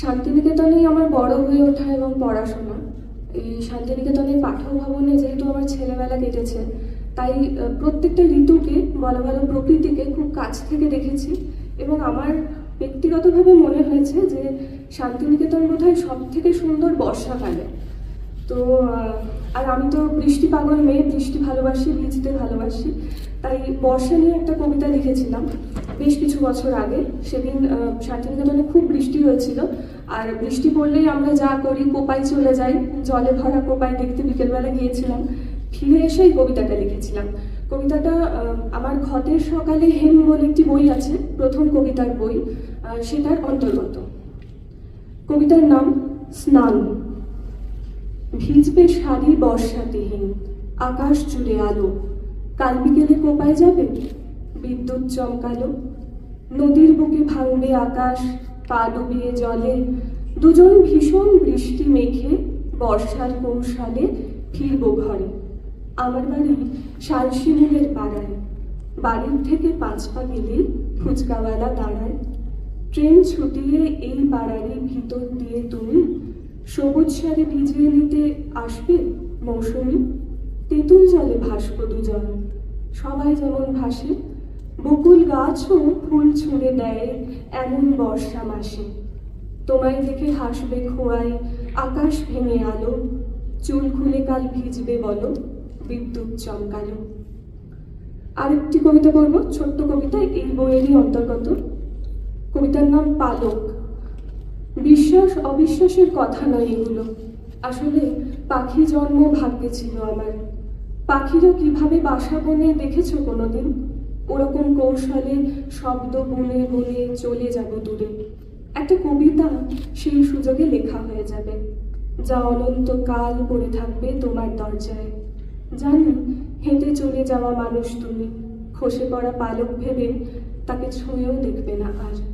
শান্তিনিকেতনেই আমার বড় হয়ে ওঠা এবং পড়াশোনা। এই শান্তিনিকেতনের পাঠক ভবনে যেহেতু আমার ছেলেবেলা কেটেছে, তাই প্রত্যেকটা ঋতুকে বলা ভালো প্রকৃতিকে খুব কাছ থেকে দেখেছি এবং আমার ব্যক্তিগতভাবে মনে হয়েছে যে শান্তিনিকেতন বোধহয় সব থেকে সুন্দর বর্ষাকালে। তো আর আমি তো বৃষ্টি পাগল মেয়ে, বৃষ্টি ভালোবাসি, ভিজতে ভালোবাসি, তাই বর্ষা নিয়ে একটা কবিতা লিখেছিলাম বেশ কিছু বছর আগে। সেদিন শান্তিনিকেতনে খুব বৃষ্টি হয়েছিল। আর বৃষ্টি পড়লেই আমরা যা করি, কোপায় চলে যাই। জলে ভরা কোপায় দেখতে বিকেলবেলা গিয়েছিলাম। ফিরে এসেই কবিতাটা লিখেছিলাম। কবিতাটা আমার ঘটের সকালে হেম বলে একটি বই আছে, প্রথম কবিতার বই সেটার অন্তর্গত। কবিতার নাম, স্নান। ভিজবে শাড়ি বর্ষাতিহীন আকাশ জুড়ে আলো। কাল বিকেলে কোপায় যাবে? বিদ্যুৎ চমকালো। নদীর বুকে ভাঙবে আকাশ পা ডুবিয়ে জলে, দুজন ভীষণ বৃষ্টি মেখে বর্ষার কৌশলে ফিরব ঘরে। আমার বাড়ি শালশিমুলের পাড়ায়। বাড়ির থেকে পাঁচ পা গেলেই ফুচকাওয়ালা দাঁড়ায়। ট্রেন ছুটিয়ে এই পাড়ারই ভিতর দিয়ে তুমি সবুজ সারে ভিজিয়ে নিতে আসবে মৌসুমি? তেঁতুল জলে ভাসব দুজন। সবাই যেমন ভাসে বকুল গাছও ফুল ছুঁড়ে দেয় এমন বর্ষা মাসে। তোমায় দেখে হাসবে খোয়াই আকাশ ভেঙে আলো। চুল খুলে কাল ভিজবে বলো, বিদ্যুৎ চমকালো। আরেকটি কবিতা করব, ছোট্ট কবিতা, এই বইয়েরই অন্তর্গত। কবিতার নাম পালক। বিশ্বাস, অবিশ্বাসের কথা নয় এগুলো। আসলে পাখি জন্ম ভাগ্যে ছিল আমার। পাখিরা কীভাবে বাসা বনে দেখেছ কোনোদিন? ওরকম কৌশলে শব্দ বলে বলে চলে যাব দূরে। একটা কবিতা সেই সুযোগে লেখা হয়ে যাবে, যা অনন্ত কাল পড়ে থাকবে তোমার দরজায়। জানি, হেঁটে চলে যাওয়া মানুষ তুমি, খসে পড়া পালক ভেবে তাকে ছুঁয়েও দেখবে না আর।